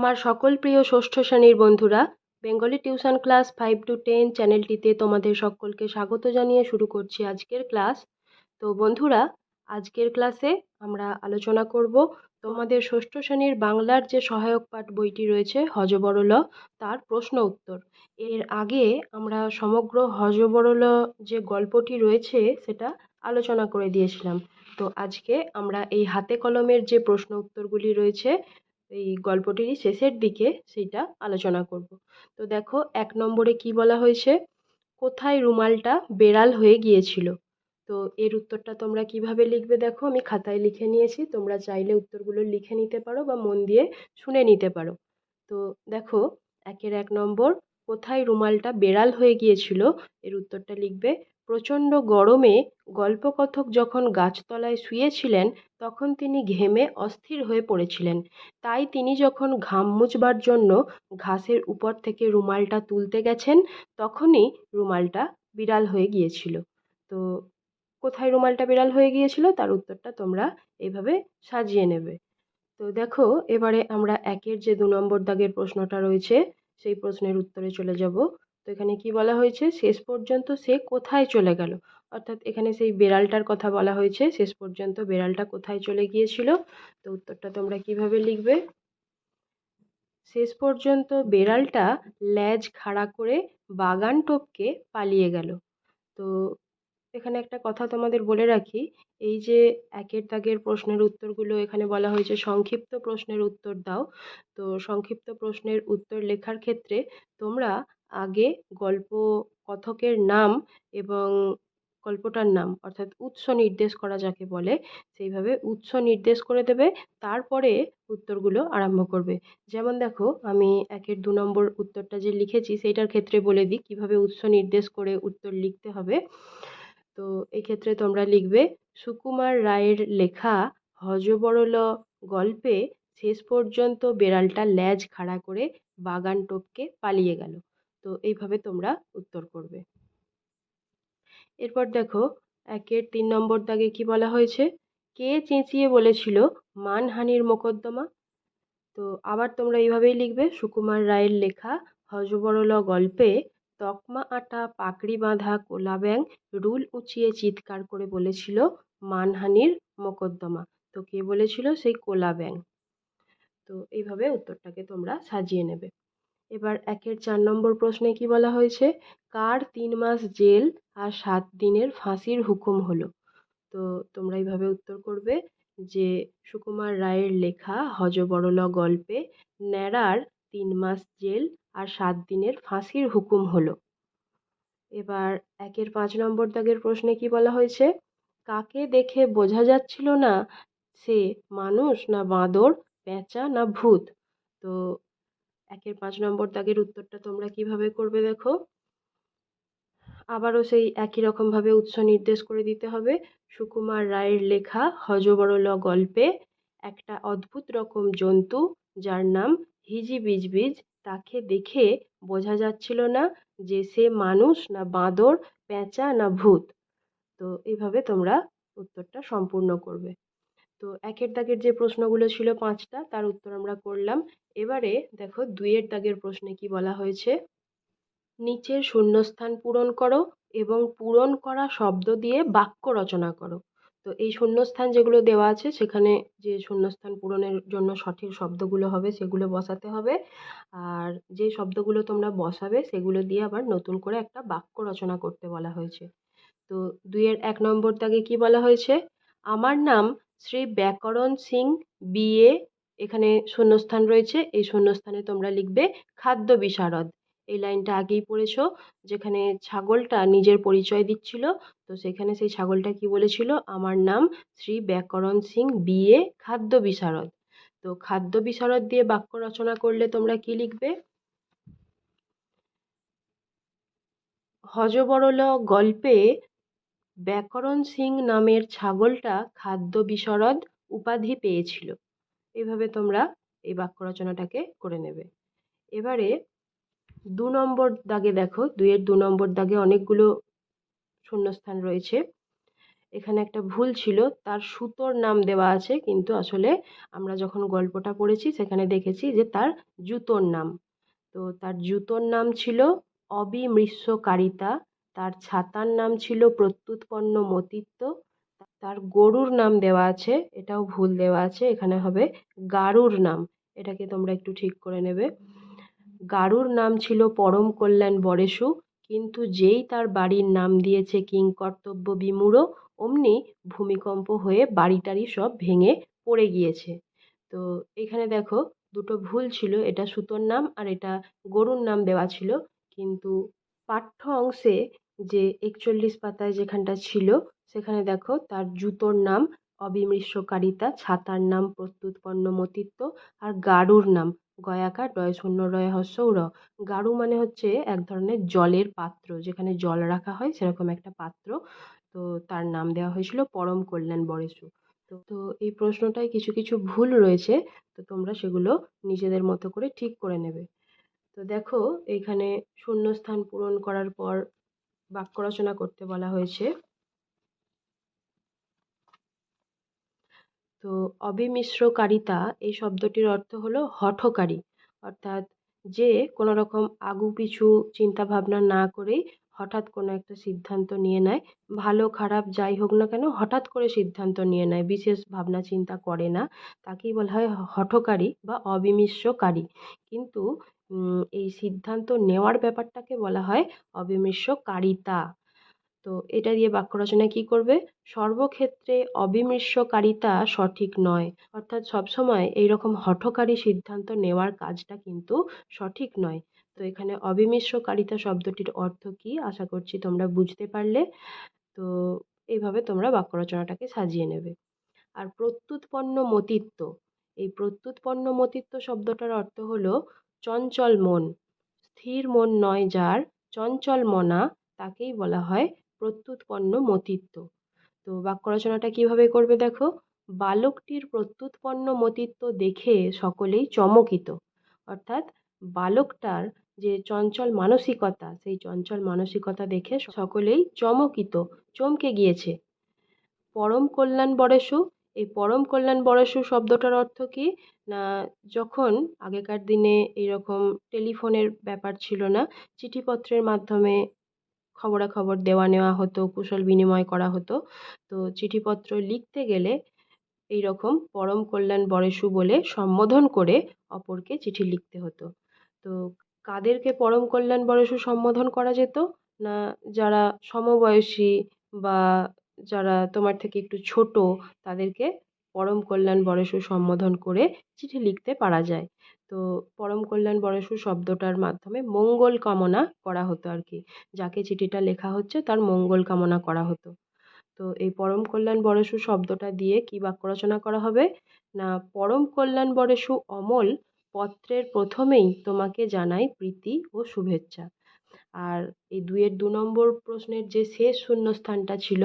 আমার সকল প্রিয় ষষ্ঠ শ্রেণির বন্ধুরা, Bengali tuition class five to ten চ্যানেলটিতে তোমাদের সকলকে স্বাগত জানিয়ে শুরু করছি আজকের ক্লাস। তো বন্ধুরা, আজকের ক্লাসে আমরা আলোচনা করব তোমাদের ষষ্ঠ শ্রেণির বাংলার যে সহায়ক পাঠ বইটি রয়েছে হজবরল তার প্রশ্ন উত্তর। এর আগে আমরা সমগ্র হজবরল যে গল্পটি রয়েছে, সেটা আলোচনা করে দিয়েছিলাম। তো আজকে আমরা এই হাতে কলমের যে প্রশ্ন উত্তরগুলি রয়েছে এই গল্পটিরই শেষের দিকে সেইটা আলোচনা করব। তো দেখো, এক নম্বরে কি বলা হয়েছে? কোথায় রুমালটা বেড়াল হয়ে গিয়েছিল? তো এর উত্তরটা তোমরা কীভাবে লিখবে দেখো? আমি খাতায় লিখে নিয়েছি, তোমরা চাইলে উত্তরগুলো লিখে নিতে পারো বা মন দিয়ে শুনে নিতে পারো। তো দেখো, একের এক নম্বর কোথায় রুমালটা বেড়াল হয়ে গিয়েছিল, এর উত্তরটা লিখবে, প্রচণ্ড গরমে গল্পকথক যখন গাছতলায় শুয়েছিলেন, তখন তিনি ঘেমে অস্থির হয়ে পড়েছিলেন। তাই তিনি যখন ঘাম মুছবার জন্য ঘাসের উপর থেকে রুমালটা তুলতে গেছেন, তখনই রুমালটা বিড়াল হয়ে গিয়েছিল। তো কোথায় রুমালটা বিড়াল হয়ে গিয়েছিল, তার উত্তরটা তোমরা এইভাবে সাজিয়ে নেবে। তো দেখো, এবারে আমরা একের যে দু নম্বর দাগের প্রশ্নটা রয়েছে সেই প্রশ্নের উত্তরে চলে যাব। তো এখানে কি বলা হয়েছে? শেষ পর্যন্ত সে কোথায় চলে গেল? অর্থাৎ এখানে সেই বেড়ালটার কথা বলা হয়েছে। শেষ পর্যন্ত বেড়ালটা কোথায় চলে গিয়েছিল? তো উত্তরটা তোমরা কীভাবে লিখবে? শেষ পর্যন্ত বেড়ালটা ল্যাজ খাড়া করে বাগান টপকে পালিয়ে গেল। তো এখানে একটা কথা তোমাদের বলে রাখি, এই যে একের দাগের প্রশ্নের উত্তরগুলো এখানে বলা হয়েছে, সংক্ষিপ্ত প্রশ্নের উত্তর দাও। তো সংক্ষিপ্ত প্রশ্নের উত্তর লেখার ক্ষেত্রে তোমরা আগে গল্প কথকের নাম এবং গল্পটার নাম, অর্থাৎ উৎস নির্দেশ করা যাকে বলে, সেইভাবে উৎস নির্দেশ করে দেবে, তারপরে উত্তরগুলো আরম্ভ করবে। যেমন দেখো, আমি একের দু নম্বর উত্তরটা যে লিখেছি, সেইটার ক্ষেত্রে বলে দিই, কীভাবে উৎস নির্দেশ করে উত্তর লিখতে হবে। তো এক্ষেত্রে তোমরা লিখবে, সুকুমার রায়ের লেখা হযবরল গল্পে শেষ পর্যন্ত বেড়ালটা ল্যাজ খাড়া করে বাগান টপকে পালিয়ে গেল। তো এইভাবে তোমরা উত্তর করবে। এরপর দেখো, একের তিন নম্বর দাগে কি বলা হয়েছে? কে চেঁচিয়ে বলেছিল, মানহানির মোকদ্দমা তো আবার তোমরা এইভাবেই লিখবে, সুকুমার রায়ের লেখা হযবরল গল্পে তকমা আটা, পাকড়ি বাঁধা, কোলা ব্যাঙ, রুল উঁচিয়ে চিৎকার করে বলেছিল মানহানির মোকদ্দমা। তো কে বলেছিল? সেই কোলা ব্যাঙ। তো এইভাবে উত্তরটাকে তোমরা সাজিয়ে নেবে। এবার একের চার নম্বর প্রশ্নে কি বলা হয়েছে? কার তিন মাস জেল আর সাত দিনের ফাঁসির হুকুম হলো? তো তোমরা এইভাবে উত্তর করবে যে সুকুমার রায়ের লেখা হযবরল গল্পে ন্যাড়ার তিন মাস জেল আর সাত দিনের ফাঁসির হুকুম হলো। এবার একের পাঁচ নম্বর দাগের প্রশ্নে কি বলা হয়েছে? কাকে দেখে বোঝা যাচ্ছিল না সে মানুষ না বাঁদর, পেঁচা না ভূত? তো একের পাঁচ নম্বর দাগের উত্তরটা তোমরা কীভাবে করবে দেখো? আবারও সেই একই রকমভাবে উৎস নির্দেশ করে দিতে হবে। সুকুমার রায়ের লেখা হযবরল গল্পে একটা অদ্ভুত রকম জন্তু যার নাম হিজি বিজবিজ তাকে দেখে বোঝা যাচ্ছিল না যে সে মানুষ না বাঁদর, পেঁচা না ভূত। তো এইভাবে তোমরা উত্তরটা সম্পূর্ণ করবে। তো একের দাগের যে প্রশ্নগুলো ছিল পাঁচটা, তার উত্তর আমরা করলাম। এবারে দেখো দুইয়ের দাগের প্রশ্নে কি বলা হয়েছে? নিচের শূন্যস্থান পূরণ করো এবং পূরণ করা শব্দ দিয়ে বাক্য রচনা করো। তো এই শূন্যস্থান যেগুলো দেওয়া আছে, সেখানে যে শূন্যস্থান পূরণের জন্য সঠিক শব্দগুলো হবে, সেগুলো বসাতে হবে। আর যে শব্দগুলো তোমরা বসাবে, সেগুলো দিয়ে আবার নতুন করে একটা বাক্য রচনা করতে বলা হয়েছে। তো দুইয়ের এক নম্বর দাগে কি বলা হয়েছে? আমার নাম শ্রী ব্যাকরণ সিং বিএ এখানে শূন্যস্থান রয়েছে। এই শূন্যস্থানে তোমরা লিখবে খাদ্য বিশারদ। এই লাইনটা আগেই পড়েছো, যেখানে ছাগলটা নিজের পরিচয় দিচ্ছিল। তো সেখানে সেই ছাগলটা কি বলেছিল? আমার নাম শ্রী ব্যাকরণ সিং বিএ খাদ্য বিশারদ। তো খাদ্য বিশারদ দিয়ে বাক্য রচনা করলে তোমরা কি লিখবে? হযবরল গল্পে ব্যাকরণ সিং নামের ছাগলটা খাদ্য বিশারদ উপাধি পেয়েছিল। এভাবে তোমরা এই বাক্য রচনাটাকে করে নেবে। এবারে দু নম্বর দাগে দেখো, দুইয়ের দু নম্বর দাগে অনেকগুলো শূন্যস্থান রয়েছে। এখানে একটা ভুল ছিল, তার সুতোর নাম দেওয়া আছে, কিন্তু আসলে আমরা যখন গল্পটা পড়েছি, সেখানে দেখেছি যে তার জুতোর নাম। তো তার জুতোর নাম ছিল অবিমৃষ্যকারিতা, তার ছাতার নাম ছিল প্রত্যুৎপন্ন মতিত্ব, তার গরুর নাম দেওয়া আছে, এটাও ভুল দেওয়া আছে, এখানে হবে গারুর নাম, এটাকে তোমরা একটু ঠিক করে নেবে। গারুর নাম ছিল পরম কল্যাণ বরেশু, কিন্তু যেই তার বাড়ির নাম দিয়েছে কিংকর্তব্য বিমূঢ়, অমনি ভূমিকম্প হয়ে বাড়ি টাড়ি সব ভেঙে পড়ে গিয়েছে। তো এখানে দেখো, দুটো ভুল ছিল, এটা সুতোর নাম আর এটা গরুর নাম দেওয়া ছিল, কিন্তু পাঠ্য অংশে যে একচল্লিশ পাতায় যেখানটা ছিল, সেখানে দেখো তার জুতোর নাম, অবিমৃষ্যকারিতা, ছাতার নাম প্রত্যুৎপন্ন মতিত্ব আর গারুর নাম। গয়াকার ডয় শূন্য রয় হস্যৌ র। গারু মানে হচ্ছে এক ধরনের জলের পাত্র, যেখানে জল রাখা হয় সেরকম একটা পাত্র। তো তার নাম দেওয়া হয়েছিল পরম কল্যাণ বরেশু তো তো এই প্রশ্নটায় কিছু কিছু ভুল রয়েছে। তো তোমরা সেগুলো নিজেদের মতো করে ঠিক করে নেবে। তো দেখো এইখানে শূন্যস্থান পূরণ করার পর বাক্য রচনা করতে বলা হয়েছে তো অবিমিশ্রকারিতা, এই শব্দটির অর্থ হলো হঠকারী। অর্থাৎ যে কোনো রকম আগু পিছু চিন্তা ভাবনা না করেই হঠাৎ কোনো একটা সিদ্ধান্ত নিয়ে নেয়, ভালো, খারাপ, যাই হোক না কেন হঠাৎ করে সিদ্ধান্ত নিয়ে নেয়, বিশেষ ভাবনা চিন্তা করে না, তাকেই বলা হয় হঠকারী বা অবিমিশ্রকারী। কিন্তু এই সিদ্ধান্ত নেওয়ার ব্যাপারটাকে বলা হয় অবিমিশ্রকারিতা। তো এটা দিয়ে বাক্য রচনায় কী করবে? সর্বক্ষেত্রে অবিমৃষ্যকারিতা সঠিক নয়। অর্থাৎ সবসময় এইরকম হঠকারী সিদ্ধান্ত নেওয়ার কাজটা কিন্তু সঠিক নয়। তো এখানে অবিমিশ্রকারিতা শব্দটির অর্থ কী? আশা করছি তোমরা বুঝতে পারলে। তো এইভাবে তোমরা বাক্য রচনাটাকে সাজিয়ে নেবে। আর প্রত্যুৎপন্ন মতিত্ব। এই প্রত্যুৎপন্ন মতিত্ব শব্দটার অর্থ হলো চঞ্চল মন। স্থির মন নয় যার, চঞ্চল মনা, তাকেই বলা হয় প্রত্যুৎপন্ন মতিত্ব। তো বাক্য রচনাটা কীভাবে করবে দেখো? বালকটির প্রত্যুৎপন্ন মতিত্ব দেখে সকলেই চমকিত। অর্থাৎ বালকটার যে চঞ্চল মানসিকতা, সেই চঞ্চল মানসিকতা দেখে সকলেই চমকিত, চমকে গিয়েছে। পরম কল্যাণ বরেশু এই পরম কল্যাণ বরেশু শব্দটার অর্থ কী? না, যখন আগেকার দিনে এইরকম টেলিফোনের ব্যাপার ছিল না, চিঠিপত্রের মাধ্যমে খবরাখবর দেওয়া নেওয়া হতো, কুশল বিনিময় করা হতো। তো চিঠিপত্র লিখতে গেলে এই রকম পরম কল্যাণ বরেশু বলে সম্বোধন করে অপরকে চিঠি লিখতে হতো। তো কাদেরকে পরম কল্যাণ বরেশু সম্বোধন করা যেত? না যারা সমবয়সী বা যারা তোমার থেকে একটু ছোট, তাদেরকে পরম কল্যাণ বরেশু সম্বোধন করে চিঠি লিখতে পারা যায়। তো পরম কল্যাণ বরেশু শব্দটার মাধ্যমে মঙ্গল কামনা করা হতো আর কি যাকে চিঠিটা লেখা হচ্ছে তার মঙ্গল কামনা করা হতো। তো এই পরম কল্যাণ বরেশু শব্দটা দিয়ে কী বাক্য রচনা করা হবে? না, পরম কল্যাণ বরেশু অমল পত্রের প্রথমেই তোমাকে জানাই প্রীতি ও শুভেচ্ছা। আর এই দুইয়ের দু নম্বর প্রশ্নের যে শেষ শূন্যস্থানটা ছিল,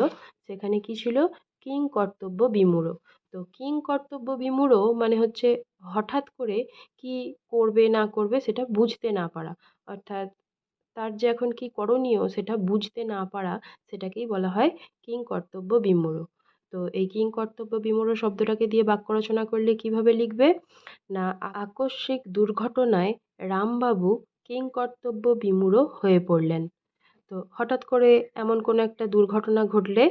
সেখানে কি ছিল? কিং কর্তব্য বিমূঢ়। তো কিং কর্তব্য বিমূঢ় মানে হচ্ছে হঠাৎ করে কি করবে, না করবে সেটা বুঝতে না পারা। অর্থাৎ তার যে এখন কি করণীয় সেটা বুঝতে না পারা সেটাকেই বলা হয় কিং কর্তব্য বিমূঢ়। তো এই কিং কর্তব্য বিমূঢ় শব্দটাকে দিয়ে বাক্য রচনা করলে কীভাবে লিখবে? না, আকস্মিক দুর্ঘটনায় রামবাবু কিং কর্তব্য বিমূঢ় হয়ে পড়লেন। তো হঠাৎ করে এমন কোনো একটা দুর্ঘটনা ঘটলে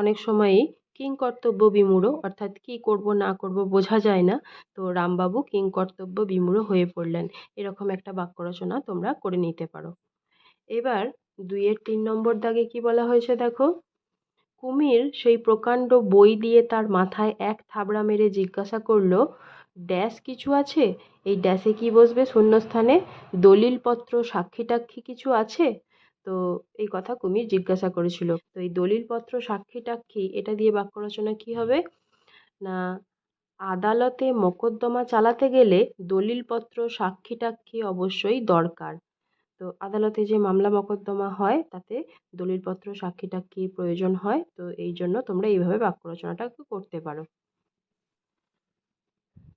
অনেক সময়ই কিংকর্তব্য বিমূঢ়, অর্থাৎ কী করব, না করব বোঝা যায় না। তো রামবাবু কিং কর্তব্য বিমূঢ় হয়ে পড়লেন। এরকম একটা বাক্য রচনা তোমরা করে নিতে পারো। এবার দুইয়ের তিন নম্বর দাগে কি বলা হয়েছে দেখো? কুমির সেই প্রকাণ্ড বই দিয়ে তার মাথায় এক থাবড়া মেরে জিজ্ঞাসা করল, ড্যাশ কিছু আছে? এই ড্যাশে কি বসবে শূন্যস্থানে? দলিলপত্র সাক্ষী টাক্ষী কিছু আছে? তো এই কথা কুমির জিজ্ঞাসা করেছিল। তো এই দলিলপত্র সাক্ষী টাক্ষী এটা দিয়ে বাক্য রচনা কী হবে? না আদালতে মোকদ্দমা চালাতে গেলে দলিলপত্র সাক্ষী টাক্ষী অবশ্যই দরকার। তো আদালতে যে মামলা মোকদ্দমা হয় তাতে দলিলপত্র সাক্ষী টাক্ষী প্রয়োজন হয়। তো এই জন্য তোমরা এইভাবে বাক্য রচনাটা করতে পারো।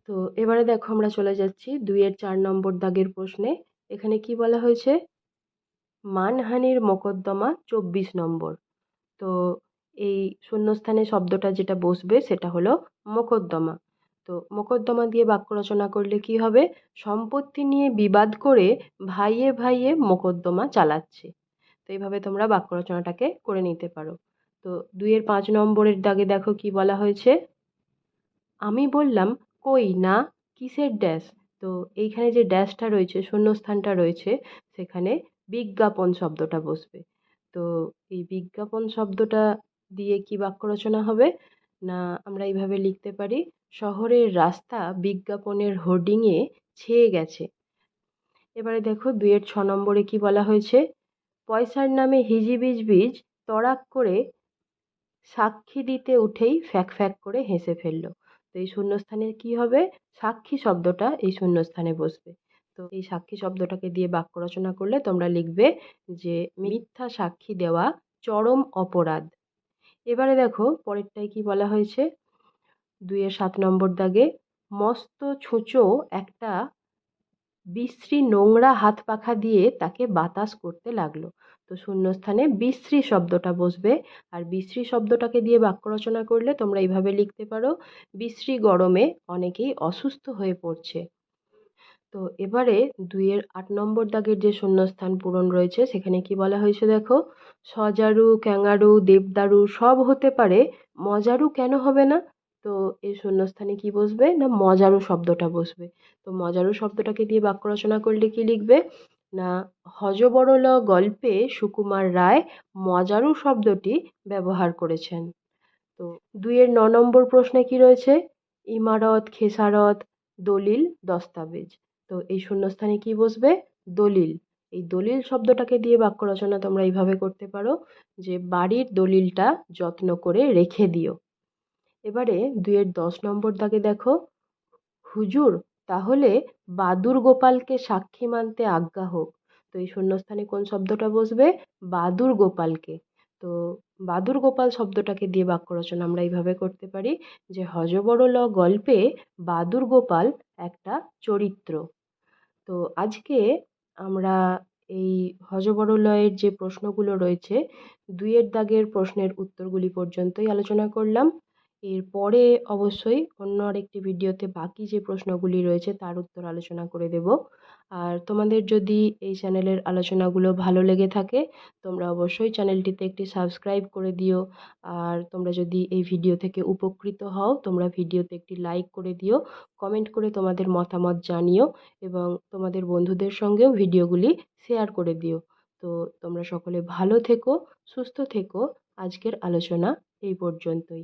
তো এবারে দেখো আমরা চলে যাচ্ছি দুইয়ের চার নম্বর দাগের প্রশ্নে। এখানে কি বলা হয়েছে? মানহানির মোকদ্দমা চব্বিশ নম্বর। তো এই শূন্যস্থানে শব্দটা যেটা বসবে সেটা হলো মোকদ্দমা। তো মোকদ্দমা দিয়ে বাক্য রচনা করলে কি হবে? সম্পত্তি নিয়ে বিবাদ করে ভাইয়ে ভাইয়ে মোকদ্দমা চালাচ্ছে। তো এইভাবে তোমরা বাক্য রচনাটাকে করে নিতে পারো। তো দুইয়ের পাঁচ নম্বরের দাগে দেখো কি বলা হয়েছে? আমি বললাম, কই না, কিসের ড্যাশ তো এইখানে যে ড্যাশটা রয়েছে, শূন্যস্থানটা রয়েছে, সেখানে বিজ্ঞাপন শব্দটা বসবে। তো এই বিজ্ঞাপন শব্দটা দিয়ে কি বাক্য রচনা হবে? না আমরা এইভাবে লিখতে পারি, শহরের রাস্তা বিজ্ঞাপনের হোর্ডিংয়ে ছেয়ে গেছে। এবারে দেখো দুইয়ের ছ নম্বরে কি বলা হয়েছে? পয়সার নামে হিজিবিজ বিজ তড়াক করে সাক্ষী দিতে উঠেই ফ্যাক ফ্যাক করে হেসে ফেলল। তো এই শূন্যস্থানে কি হবে? সাক্ষী শব্দটা এই শূন্যস্থানে বসবে। তো এই সাক্ষী শব্দটাকে দিয়ে বাক্য রচনা করলে তোমরা লিখবে যে, মিথ্যা সাক্ষী দেওয়া চরম অপরাধ। এবারে দেখো পরেরটায় কি বলা হয়েছে? দুইয়ের সাত নম্বর দাগে, মস্ত ছুঁচো একটা বিশ্রী নোংরা হাত পাখা দিয়ে তাকে বাতাস করতে লাগল। তো শূন্যস্থানে বিশ্রী শব্দটা বসবে। আর বিশ্রী শব্দটাকে দিয়ে বাক্য রচনা করলে তোমরা এইভাবে লিখতে পারো, বিশ্রী গরমে অনেকেই অসুস্থ হয়ে পড়ছে। তো এবারে দুইয়ের আট নম্বর দাগের যে শূন্যস্থান পূরণ রয়েছে, সেখানে কি বলা হয়েছে দেখো? সজারু, ক্যাঙারু, দেবদারু সব হতে পারে, মজারু কেন হবে না? তো এই শূন্যস্থানে কি বসবে না মজারু শব্দটা বসবে? তো মজারু শব্দটাকে দিয়ে বাক্য রচনা করলে কি লিখবে? না, হযবরল গল্পে সুকুমার রায় মজারু শব্দটি ব্যবহার করেছেন। তো দুইয়ের ন নম্বর প্রশ্নে কি রয়েছে? ইমারত, খেসারত, দলিল, দস্তাবেজ। তো এই শূন্যস্থানে কি বসবে? দলিল। এই দলিল শব্দটাকে দিয়ে বাক্য রচনা তোমরা এইভাবে করতে পারো যে, বাড়ির দলিলটা যত্ন করে রেখে দিও। এবারে দুইয়ের দশ নম্বর দাগে দেখো। হুজুর, তাহলে বাদুর গোপালকে সাক্ষী মানতে আজ্ঞা হোক। তো এই শূন্যস্থানে কোন শব্দটা বসবে? বাদুর গোপালকে। তো বাদুর গোপাল শব্দটাকে দিয়ে বাক্য রচনা আমরা এইভাবে করতে পারি যে, হযবরল গল্পে বাদুর গোপাল একটা চরিত্র। তো আজকে আমরা এই হজবরলয়ের যে প্রশ্নগুলো রয়েছে, দুইয়ের দাগের প্রশ্নের উত্তরগুলি পর্যন্তই আলোচনা করলাম। এর পরে অবশ্যই অন্য আরেকটি ভিডিওতে বাকি যে প্রশ্নগুলি রয়েছে, তার উত্তর আলোচনা করে দেব। আর তোমাদের যদি এই চ্যানেলের আলোচনাগুলো ভালো লেগে থাকে, তোমরা অবশ্যই চ্যানেলটিতে একটি সাবস্ক্রাইব করে দিও। আর তোমরা যদি এই ভিডিও থেকে উপকৃত হও, তোমরা ভিডিওতে একটি লাইক করে দিও, কমেন্ট করে তোমাদের মতামত জানিও এবং তোমাদের বন্ধুদের সঙ্গেও ভিডিওগুলি শেয়ার করে দিও। তো তোমরা সকলে ভালো থেকো, সুস্থ থেকো। আজকের আলোচনা এই পর্যন্তই।